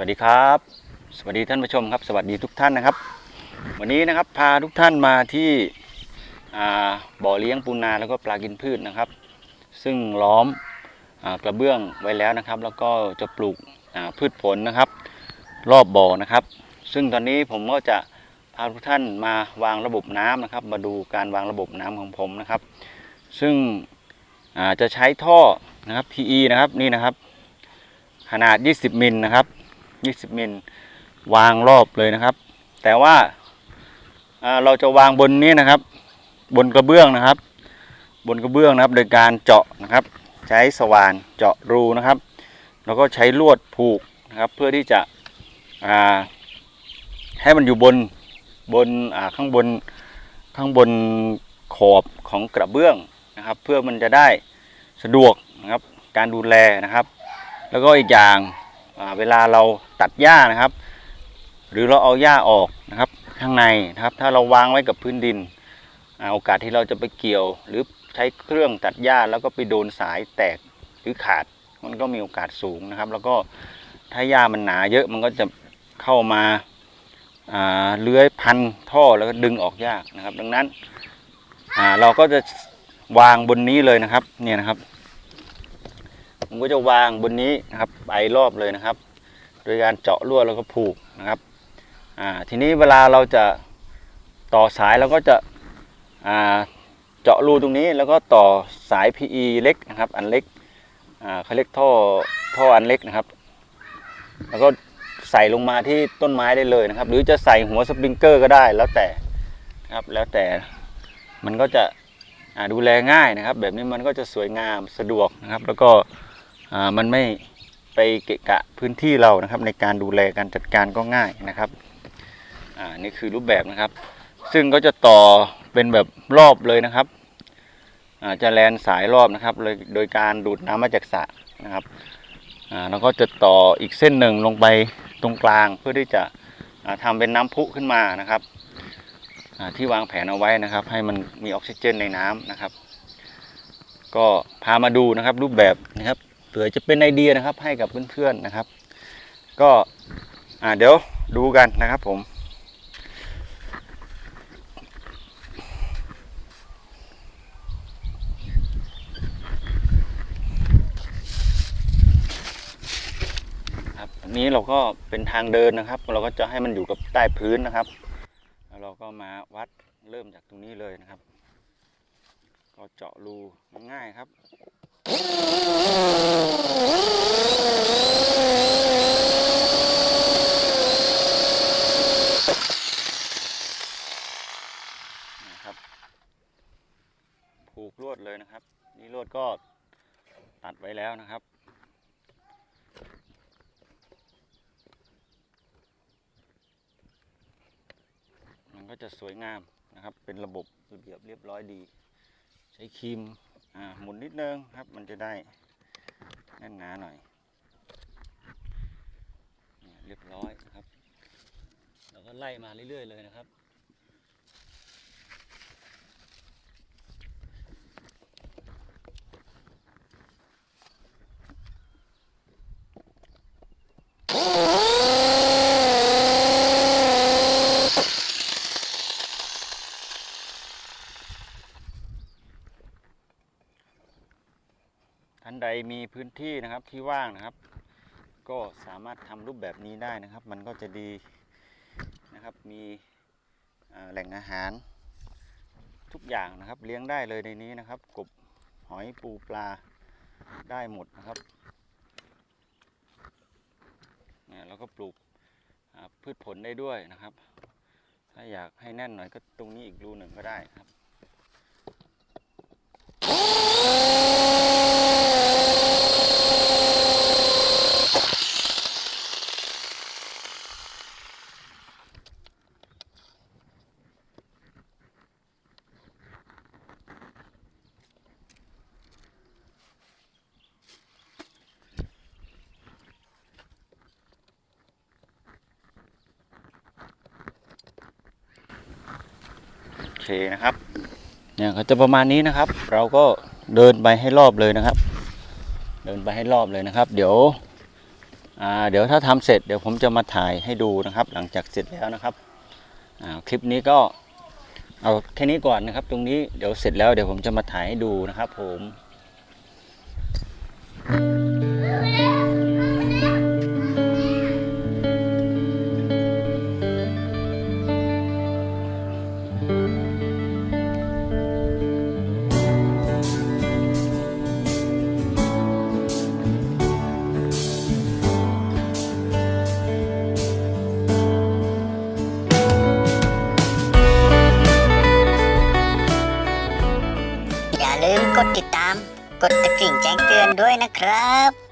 วัสดีครับ สวัสดีท่านผู้ชมครับ สวัสดีทุกท่านนะครับ วันนี้นะครับพาทุกท่านมาที่บ่อเลี้ยงปูนาแล้วก็ปลากินพืชนะครับ ซึ่งล้อมอกระเบื้องไว้แล้วนะครับ แล้วก็จะปลูกพืชผลนะครับ รอบบ่อนะครับ ซึ่งตอนนี้ผมก็จะพาทุกท่านมาวางระบบน้ำนะครับ มาดูการวางระบบน้ำของผมนะครับ ซึ่งจะใช้ท่อนะครับ PE นะครับนี่นะครับขนาด 20 มิลนะครับ 20 มิลวางรอบเลยนะครับ แต่ว่าเราจะวางบนนี้นะครับ บนกระเบื้องนะครับ บนกระเบื้องนะครับ โดยการเจาะนะครับ ใช้สว่านเจาะรูนะครับ แล้วก็ใช้ลวดผูกนะครับ เพื่อที่จะให้มันอยู่บนบนข้างบนข้างบนขอบของกระเบื้องนะครับ เพื่อมันจะได้สะดวกนะครับการดูแลนะครับ แล้วก็อีกอย่าง เวลาเราตัดหญ้านะครับ หรือเราเอาหญ้าออกนะครับข้างในนะครับ ถ้าเราวางไว้กับพื้นดินอโอกาสที่เราจะไปเกี่ยว หรือใช้เครื่องตัดหญ้าแล้วก็ไปโดนสายแตกหรือขาด มันก็มีโอกาสสูงนะครับ แล้วก็ถ้าหญ้ามันหนาเยอะมันก็จะเข้ามาเลื้อยพันท่อแล้วก็ดึงออกยากนะครับ ดังนั้นเราก็จะวางบนนี้เลยนะครับเนี่ยนะครับ ผมก็จะวางบนนี้นะครับไปรอบเลยนะครับ โดยการเจาะลวดแล้วก็ผูกนะครับทีนี้เวลาเราจะต่อสายเราก็จะเจาะรูตรงนี้แล้วก็ต่อสาย PE เล็กนะครับอันเล็กเขาเรียกท่อท่ออันเล็กนะครับ แล้วก็ใส่ลงมาที่ต้นไม้ได้เลยนะครับ หรือจะใส่หัวสปริงเกอร์ก็ได้แล้วแต่ครับแล้วแต่มันก็จะดูแลง่ายนะครับ แบบนี้มันก็จะสวยงามสะดวกนะครับ แล้วก็ มันไม่ไปเกะกะพื้นที่เรานะครับ ในการดูแลการจัดการก็ง่ายนะครับอ่านี่คือรูปแบบนะครับ ซึ่งก็จะต่อเป็นแบบรอบเลยนะครับอาจะแลนสายรอบนะครับเลยโดยการดูดน้ำมาจากสระนะครับอ่าแล้วก็จะต่ออีกเส้นหนึ่งลงไปตรงกลางเพื่อที่จะอ่าทำเป็นน้ำพุขึ้นมานะครับที่วางแผนเอาไว้นะครับ ให้มันมีออกซิเจนในน้ำนะครับ ก็พามาดูนะครับรูปแบบนะครับ ผื่อจะเป็นไอเดียนะครับ ให้กับเพื่อนๆนะครับ ก็อ่าเดี๋ยวดูกันนะครับผมครับนี้เราก็เป็นทางเดินนะครับ เราก็จะให้มันอยู่กับใต้พื้นนะครับแล้วเราก็มาวัดเริ่มจากตรงนี้เลยนะครับ ก็เจาะรูง่ายครับ นะครับ ผูกลวดเลยนะครับ นี่ลวดก็ตัดไว้แล้วนะครับมันก็จะสวยงามนะครับ เป็นระบบระเบียบเรียบร้อยดี ใช้ครีมหมุนนิดนึงครับ มันจะได้ แน่นหนาหน่อยเรียบร้อยนะครับ เราก็ไล่มาเรื่อยๆเลยนะครับ ท่านใดมีพื้นที่นะครับที่ว่างนะครับ ก็สามารถทำรูปแบบนี้ได้นะครับ มันก็จะดีนะครับ มีแหล่งอาหาร ทุกอย่างนะครับเลี้ยงได้เลยในนี้นะครับ กบหอยปูปลาได้หมดนะครับเนี่ยแล้วก็ปลูกพืชผลได้ด้วยนะครับ ถ้าอยากให้แน่นหน่อยก็ตรงนี้อีกรูหนึ่งก็ได้ครับ เคนะครับเนี่ยเขาจะประมาณนี้นะครับ เราก็เดินไปให้รอบเลยนะครับ เดินไปให้รอบเลยนะครับ เดี๋ยวอ่าเดี๋ยวถ้าทำเสร็จเดี๋ยวผมจะมาถ่ายให้ดูนะครับ หลังจากเสร็จแล้วนะครับอ่าคลิปนี้ก็เอาแค่นี้ก่อนนะครับ ตรงนี้เดี๋ยวเสร็จแล้วเดี๋ยวผมจะมาถ่ายให้ดูนะครับ ผม กดติดตาม กดตะกริ่งแจ้งเตือนด้วยนะครับ